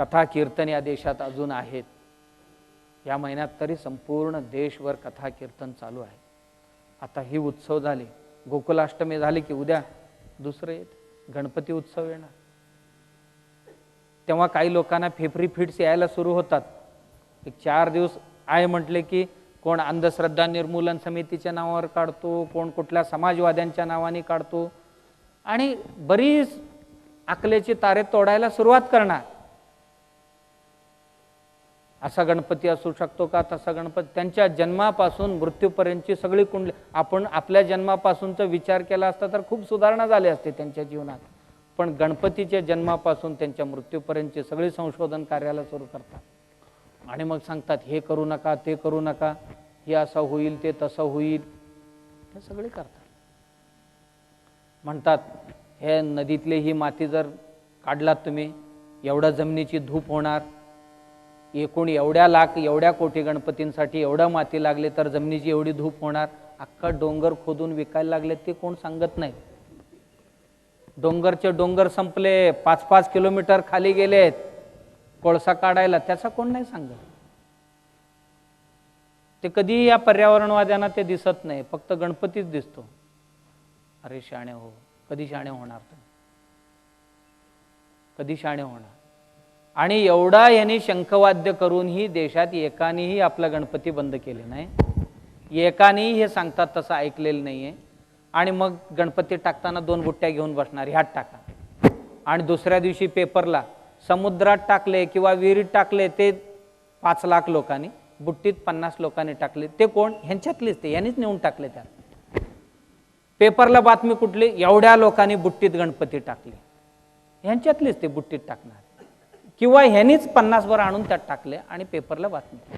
कथा कीर्तन या देशात अजून आहेत. या महिन्यात तरी संपूर्ण देशभर कथा कीर्तन चालू आहे. आता ही उत्सव झाले. गोकुलाष्टमी झाली की उद्या दुसरं येत. गणपती उत्सव येणार. तेव्हा काही लोकांना फेफरी फिट्स यायला सुरू होतात. एक चार दिवस आहे म्हटले की कोण अंधश्रद्धा निर्मूलन समितीच्या नावावर काढतो कोण कुठल्या समाजवाद्यांच्या नावाने काढतो. आणि बरीच आकलेची तारे तोडायला सुरुवात करणार. असा गणपती असू शकतो का? तसा गणपती त्यांच्या जन्मापासून मृत्यूपर्यंतची सगळी कुंडली आपण आपल्या जन्मापासूनचा विचार केला असता तर खूप सुधारणा झाली असते त्यांच्या जीवनात. पण गणपतीच्या जन्मापासून त्यांच्या मृत्यूपर्यंतची सगळी संशोधन कार्याला सुरू करतात. आणि मग सांगतात हे करू नका ते करू नका हे असं होईल ते तसं होईल. हे सगळे करतात. म्हणतात हे नदीतले ही माती जर काढलात तुम्ही एवढ्या जमिनीची धूप होणार एकूण एवढ्या लाख एवढ्या कोटी गणपतींसाठी एवढं माती लागले तर जमिनीची एवढी धूप होणार? अख्खा डोंगर खोदून विकायला लागले ते कोण सांगत नाही. डोंगरचे डोंगर संपले पाच पाच किलोमीटर खाली गेलेत. कोळसा काढायला त्याचा कोण नाही सांगत. ते कधीही या पर्यावरणवाद्यांना ते दिसत नाही फक्त गणपतीच दिसतो. अरे शाणे हो कधी शाणे होणार तुम्ही? कधी शाणे होणार? आणि एवढा यांनी शंखवाद्य करूनही देशात एकानेही आपला गणपती बंद केले नाही. एकानेही हे सांगतात तसं ऐकलेलं नाहीये. आणि मग गणपती टाकताना दोन बुट्ट्या घेऊन बसणार ह्यात टाका. आणि दुसऱ्या दिवशी पेपरला समुद्रात टाकले किंवा विहिरीत टाकले ते पाच लाख लोकांनी बुट्टीत पन्नास लोकांनी टाकले. ते कोण? ह्यांच्यातलेच ते यांनीच नेऊन टाकले त्यात. पेपरला बातमी कुठली? एवढ्या लोकांनी बुट्टीत गणपती टाकले. ह्यांच्यातलीच ते बुट्टीत टाकणार. किंवा ह्यांनीच पन्नासभर आणून त्यात टाकले आणि पेपरला बातमी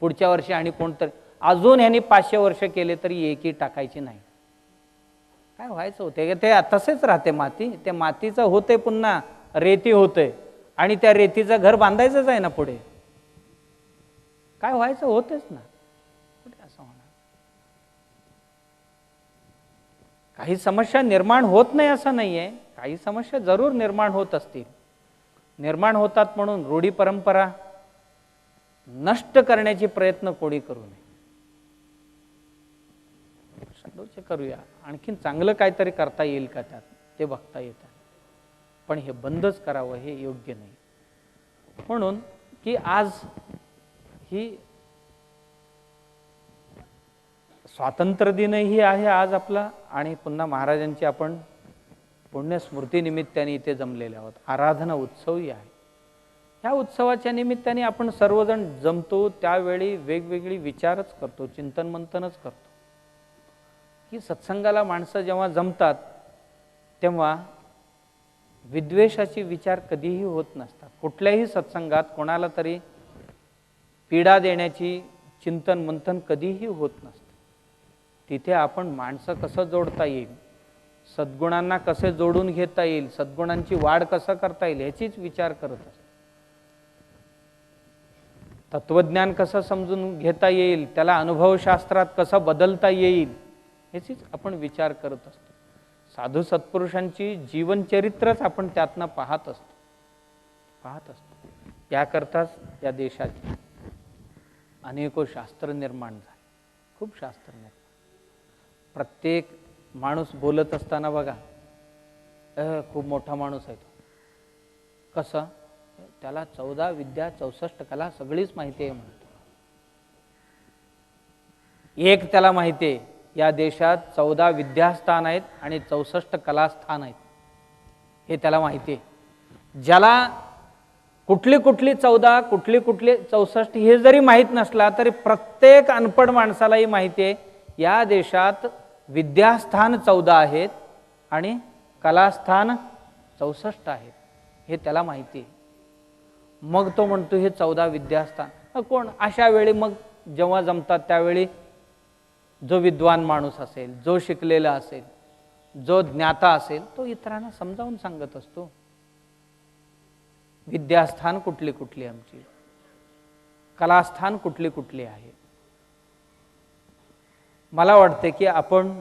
पुढच्या वर्षी आणि कोणतरी अजून ह्यांनी पाचशे वर्ष केले तरी एकही टाकायची नाही. काय व्हायचं होते ते तसेच राहते माती. ते मातीचं होते पुन्हा रेती होते आणि त्या रेतीचं घर बांधायचंच आहे ना पुढे. काय व्हायचं होतेच ना. कुठे असं होणार. काही समस्या निर्माण होत नाही असं नाहीये. काही समस्या जरूर निर्माण होत असतील. निर्माण होतात म्हणून रूढी परंपरा नष्ट करण्याचे प्रयत्न कोणी करू नये. करूया. आणखीन चांगलं काहीतरी करता येईल का त्यात? ते बघता येतं. पण हे बंदच करावं हे योग्य नाही. म्हणून की आज ही स्वातंत्र्य दिनही आहे आज आपला आणि पुन्हा महाराजांची आपण पुण्यस्मृतीनिमित्ताने इथे जमलेले आहोत. आराधना उत्सवही आहे. ह्या उत्सवाच्या निमित्ताने आपण सर्वजण जमतो त्यावेळी वेगवेगळी विचारच करतो चिंतन मंथनच करतो. की सत्संगाला माणसं जेव्हा जमतात तेव्हा विद्वेषाचे विचार कधीही होत नसतात. कुठल्याही सत्संगात कोणाला तरी पीडा देण्याची चिंतन मंथन कधीही होत नसतं. तिथे आपण माणसं कसं जोडता येईल सद्गुणांना कसे जोडून घेता येईल सद्गुणांची वाढ कसं करता येईल ह्याचीच विचार करत असतो. तत्वज्ञान कसं समजून घेता येईल त्याला अनुभवशास्त्रात कसं बदलता येईल ह्याचीच आपण विचार करत असतो. साधू सत्पुरुषांची जीवनचरित्रच आपण त्यातनं पाहत असतो. पाहत असतो. याकरताच या देशाची अनेको शास्त्र निर्माण झाले. खूप शास्त्र निर्माण. प्रत्येक माणूस बोलत असताना बघा खूप मोठा माणूस आहे तो. कसं? त्याला चौदा विद्या चौसष्ट कला सगळीच माहिती आहे म्हणतो. एक त्याला माहिती आहे या देशात चौदा विद्यास्थान आहेत आणि चौसष्ट कलास्थान आहेत. हे त्याला माहिती आहे. ज्याला कुठली कुठली चौदा कुठली कुठली चौसष्ट हे जरी माहीत नसला तरी प्रत्येक अनपड माणसालाही माहिती आहे या देशात विद्यास्थान चौदा आहेत आणि कलास्थान चौसष्ट आहेत. हे त्याला माहिती आहे. मग तो म्हणतो हे चौदा विद्यास्थान. कोण? अशा वेळी मग जेव्हा जमतात त्यावेळी जो विद्वान माणूस असेल जो शिकलेला असेल जो ज्ञाता असेल तो इतरांना समजावून सांगत असतो. विद्यास्थान कुठली कुठली आमची? कलास्थान कुठली कुठली आहे? मला वाटते की आपण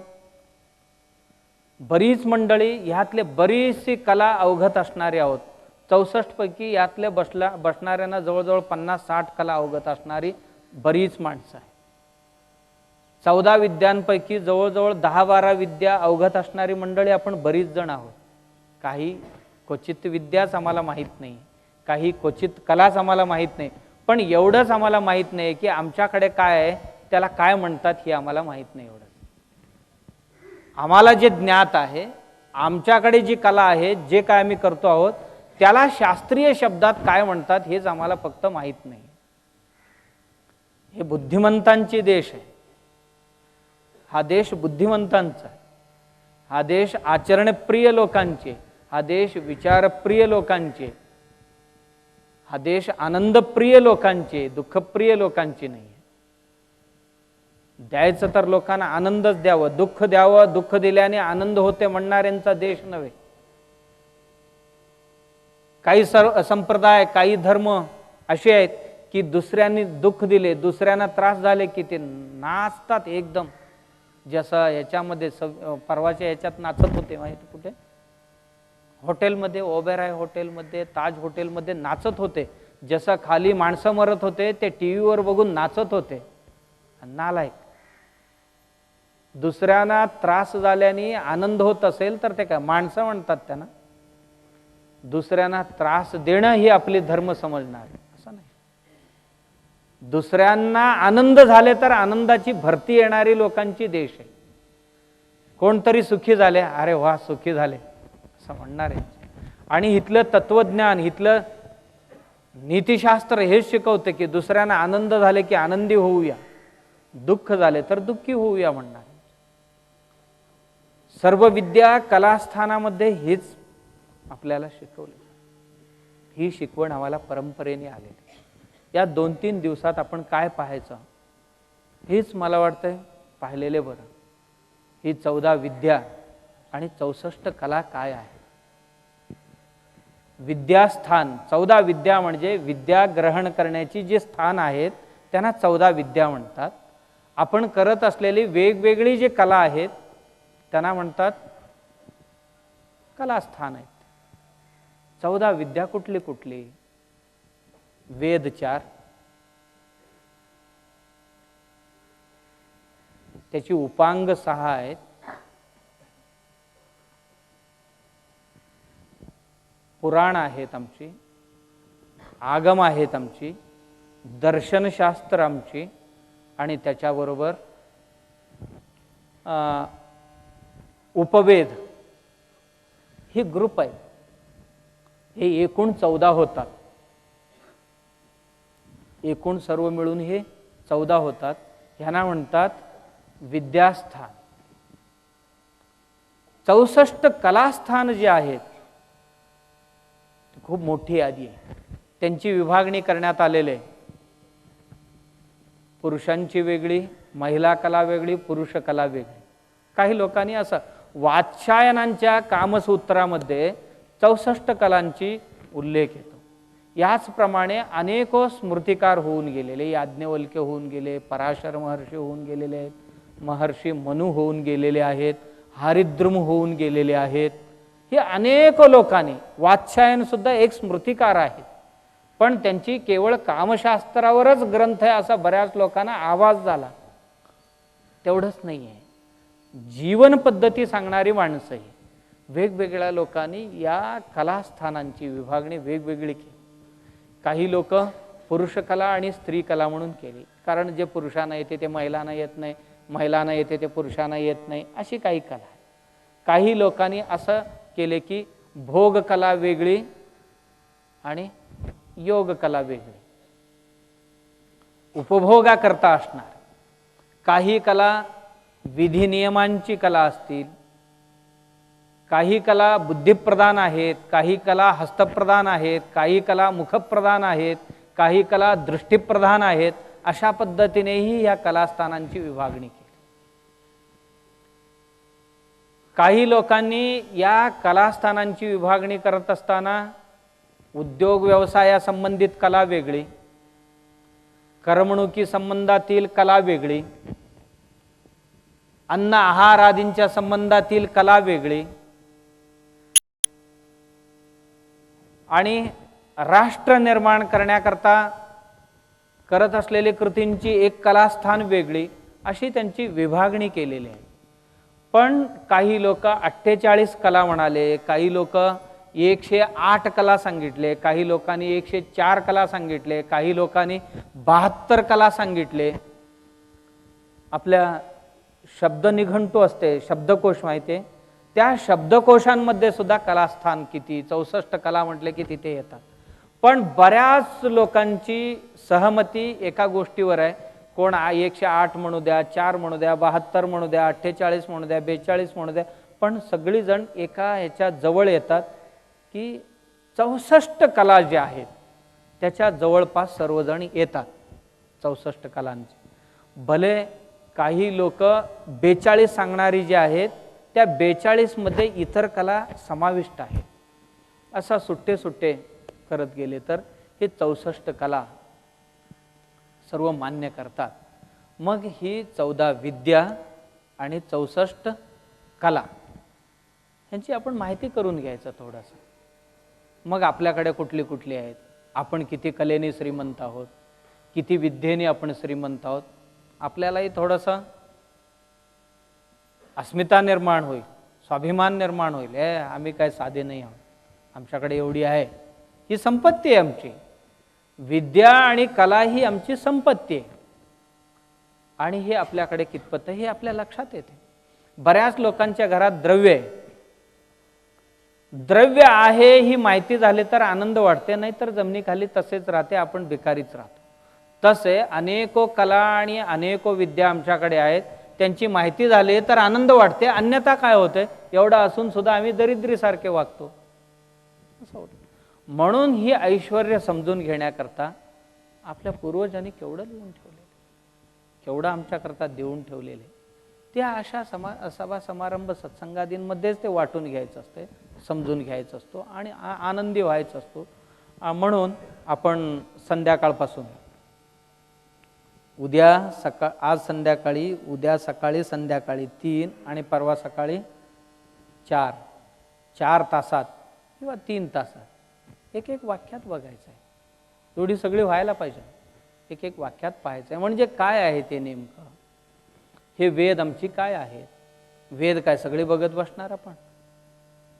बरीच मंडळी ह्यातले बरीचशी कला अवगत असणारे आहोत. चौसष्टपैकी यातले यातल्या बसल्या बसणाऱ्यांना जवळजवळ पन्नास साठ कला अवगत असणारी बरीच माणसं आहे चौदा विद्यांपैकी जवळजवळ दहा बारा विद्या अवगत असणारी मंडळी आपण बरीच जण आहोत. काही क्वचित विद्याच आम्हाला माहीत नाही काही क्वचित कलाच आम्हाला माहीत नाही. पण एवढंच आम्हाला माहीत नाही की आमच्याकडे काय आहे त्याला काय म्हणतात हे आम्हाला माहीत नाही एवढं. आम्हाला जे ज्ञात आहे आमच्याकडे जी कला आहे जे काय आम्ही करतो आहोत त्याला शास्त्रीय शब्दात काय म्हणतात हेच आम्हाला फक्त माहीत नाही. हे बुद्धिमंतांची देश आहे. हा देश बुद्धिमंतांचा आहे. हा देश आचरणप्रिय लोकांचे हा देश विचारप्रिय लोकांचे हा देश आनंदप्रिय लोकांचे दुःखप्रिय लोकांचे नाही द्यायचं तर लोकांना आनंदच द्यावं दुःख द्यावं दुःख दिल्याने आनंद होते म्हणणाऱ्यांचा देश नव्हे. काही सर संप्रदाय काही धर्म असे आहेत की दुसऱ्यांनी दुःख दिले दुसऱ्यांना त्रास झाले की ते नाचतात एकदम. जसं याच्यामध्ये स परवाच्या याच्यात नाचत होते माहिती कुठे? हॉटेलमध्ये ओबेराय हॉटेलमध्ये ताज हॉटेलमध्ये नाचत होते. जसं खाली माणसं मरत होते ते टी व्हीवर बघून नाचत होते. नालायक. दुसऱ्यांना त्रास झाल्याने आनंद होत असेल तर ते काय माणसं म्हणतात त्यांना. दुसऱ्यांना त्रास देणं ही आपली धर्म समजणार. आहे असं नाही. दुसऱ्यांना आनंद झाले तर आनंदाची भरती येणारी लोकांची देश आहे. कोणतरी सुखी झाले अरे वा सुखी झाले. असं म्हणणार आहे. आणि इथलं तत्वज्ञान इथलं नीतिशास्त्र हेच शिकवते की दुसऱ्यांना आनंद झाले की आनंदी होऊया. दुःख झाले तर दुःखी होऊया म्हणणार. सर्व विद्या कलास्थानामध्ये हेच आपल्याला शिकवले. ही शिकवण आम्हाला परंपरेने आलेली या दोन तीन दिवसात आपण काय पाहायचं? हेच मला वाटतंय पाहिलेले बरं. ही चौदा विद्या आणि चौसष्ट कला काय आहे विद्यास्थान चौदा विद्या म्हणजे विद्या ग्रहण करण्याची जी स्थान आहेत त्यांना चौदा विद्या म्हणतात. आपण करत असलेली वेगवेगळी जी कला आहेत त्यांना म्हणतात कलास्थान आहेत. चौदा विद्या कुठली कुठली? वेदचार त्याची उपांग सहा आहेत. पुराण आहेत आमची. आगम आहेत आमची. दर्शनशास्त्र आमची. आणि त्याच्याबरोबर अं, उपवेद. हे ग्रुप आहे. हे एकूण चौदा होतात. एकूण सर्व मिळून हे चौदा होतात. ह्यांना म्हणतात विद्यास्थान. चौसष्ट कलास्थान जे आहेत खूप मोठी यादी आहे. त्यांची विभागणी करण्यात आलेली आहे. पुरुषांची वेगळी महिला कला वेगळी पुरुष कला वेगळी. काही लोकांनी असं वात्सायनांच्या कामसूत्रामध्ये चौसष्ट कलांची उल्लेख येतो. याचप्रमाणे अनेको स्मृतिकार होऊन गेलेले याज्ञवल्क्य होऊन गेले पराशर महर्षी होऊन गेलेले आहेत महर्षी मनु होऊन गेलेले आहेत हरिद्रुम होऊन गेलेले आहेत. हे अनेक लोकांनी वात्सायनसुद्धा एक स्मृतिकार आहेत. पण त्यांची केवळ कामशास्त्रावरच ग्रंथ आहे असा बऱ्याच लोकांना आवाज झाला. तेवढंच नाही आहे जीवन पद्धती सांगणारी माणसंही वेगवेगळ्या लोकांनी या कलास्थानांची विभागणी वेगवेगळी केली. काही लोक पुरुष कला आणि स्त्री कला म्हणून केली. कारण जे पुरुषांना येते ते महिलांना येत नाही महिलांना येते ते पुरुषांना येत नाही अशी काही कला आहे. काही लोकांनी असं केले की भोग कला वेगळी आणि योग कला वेगळी. उपभोगा करता असणार. काही कला विधी नियमांची कला असतील काही कला बुद्धिप्रधान आहेत काही कला हस्तप्रधान आहेत काही कला मुखप्रधान आहेत काही कला दृष्टीप्रधान आहेत अशा पद्धतीनेही या कलास्थानांची विभागणी केली. काही लोकांनी या कलास्थानांची विभागणी करत असताना उद्योग व्यवसायासंबंधित कला वेगळी करमणुकी संबंधातील कला वेगळी अन्न आहार आदींच्या संबंधातील कला वेगळी. आणि राष्ट्र निर्माण करण्याकरता करत असलेली कृतींची एक कलास्थान वेगळी अशी त्यांची विभागणी केलेली आहे. पण काही लोक अठ्ठेचाळीस कला म्हणाले काही लोक एकशे आठ कला सांगितले काही लोकांनी एकशे चार कला सांगितले काही लोकांनी बहात्तर कला सांगितले. आपल्या शब्द निघंटू असते शब्दकोश माहिती आहे त्या शब्दकोशांमध्ये सुद्धा कलास्थान किती? चौसष्ट कला म्हटले की तिथे येतात. पण बऱ्याच लोकांची सहमती एका गोष्टीवर आहे. कोण एकशे आठ म्हणू द्या चार म्हणू द्या बहात्तर म्हणू द्या अठ्ठेचाळीस म्हणू द्या बेचाळीस म्हणू द्या पण सगळीजण एका ह्याच्या जवळ येतात की चौसष्ट कला ज्या आहेत त्याच्या जवळपास सर्वजण येतात चौसष्ट कलांचे. भले काही लोक बेचाळीस सांगणारी जी आहेत त्या बेचाळीसमध्ये इतर कला समाविष्ट आहेत. असा सुट्टे सुट्टे करत गेले तर हे चौसष्ट कला सर्व मान्य करतात. मग ही चौदा विद्या आणि चौसष्ट कला ह्यांची आपण माहिती करून घ्यायचं थोडंसं. मग आपल्याकडे कुठली कुठली आहेत? आपण किती कलेने श्रीमंत आहोत? किती विद्येने आपण श्रीमंत आहोत? आपल्यालाही थोडंसं अस्मिता निर्माण होईल स्वाभिमान निर्माण होईल. ए आम्ही काय साधे नाही आहोत. आमच्याकडे एवढी आहे. ही संपत्ती आहे आमची. विद्या आणि कला ही आमची संपत्ती आहे. आणि हे आपल्याकडे कितपत हे आपल्या लक्षात येते. बऱ्याच लोकांच्या घरात द्रव्य आहे. द्रव्य आहे ही माहिती झाली तर आनंद वाटते नाहीतर जमिनीखाली तसेच राहते आपण भिकारीच राहतो. तसे अनेको कला आणि अनेको विद्या आमच्याकडे आहेत. त्यांची माहिती झाली तर आनंद वाटते. अन्यथा काय होते? एवढं असून सुद्धा आम्ही दरिद्रीसारखे वागतो. असं म्हणून ही ऐश्वर समजून घेण्याकरता आपल्या पूर्वजांनी केवढं लिहून ठेवलेलं केवढं आमच्याकरता देऊन ठेवलेले त्या अशा समा सभा समारंभ सत्संगादींमध्येच ते वाटून घ्यायचं असते समजून घ्यायचं असतो आणि आ- आनंदी व्हायचं असतो. म्हणून आपण संध्याकाळपासून उद्या सका आज संध्याकाळी उद्या सकाळी संध्याकाळी तीन आणि परवा सकाळी चार. चार तासात किंवा तीन तासात. एक एक वाक्यात बघायचं आहे एवढी सगळी व्हायला पाहिजे. एक एक वाक्यात पाहायचं आहे म्हणजे काय आहे ते नेमकं? हे वेद आमची काय आहेत? वेद काय सगळी बघत बसणार आपण?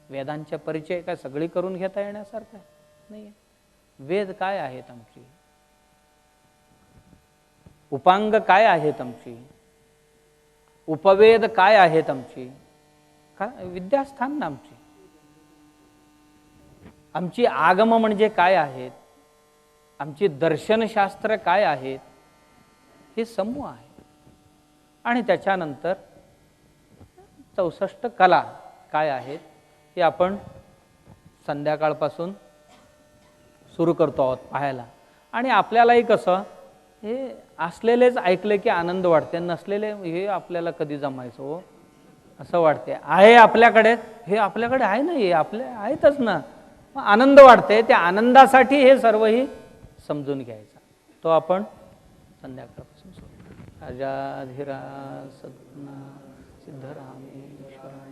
वेदांचे परिचय काय सगळी करून घेता येण्यासारखं? नाही आहे. वेद काय आहेत आमची? उपांग काय आहेत आमची? उपवेद काय आहेत आमची? का विद्यास्थान ना आमची. आमची आगम म्हणजे काय आहेत? आमची दर्शनशास्त्र काय आहेत? हे समूह आहे. आणि त्याच्यानंतर चौसष्ट कला काय आहेत? हे आपण संध्याकाळपासून सुरू करतो आहोत पाहायला. आणि आपल्यालाही कसं हे असलेलेच ऐकले की आनंद वाटते नसलेले हे आपल्याला कधी जमायचं हो? असं वाटते आहे आपल्याकडे? हे आपल्याकडे आहे ना हे आपले आहेतच ना. आनंद वाटते त्या आनंदासाठी हे सर्वही समजून घ्यायचा. तो आपण संध्याकाळपासून सोडतो. करू. राजाधिराज सद्गुणा सिद्धरामेश्वराय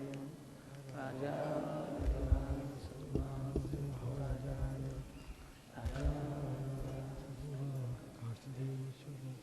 राजा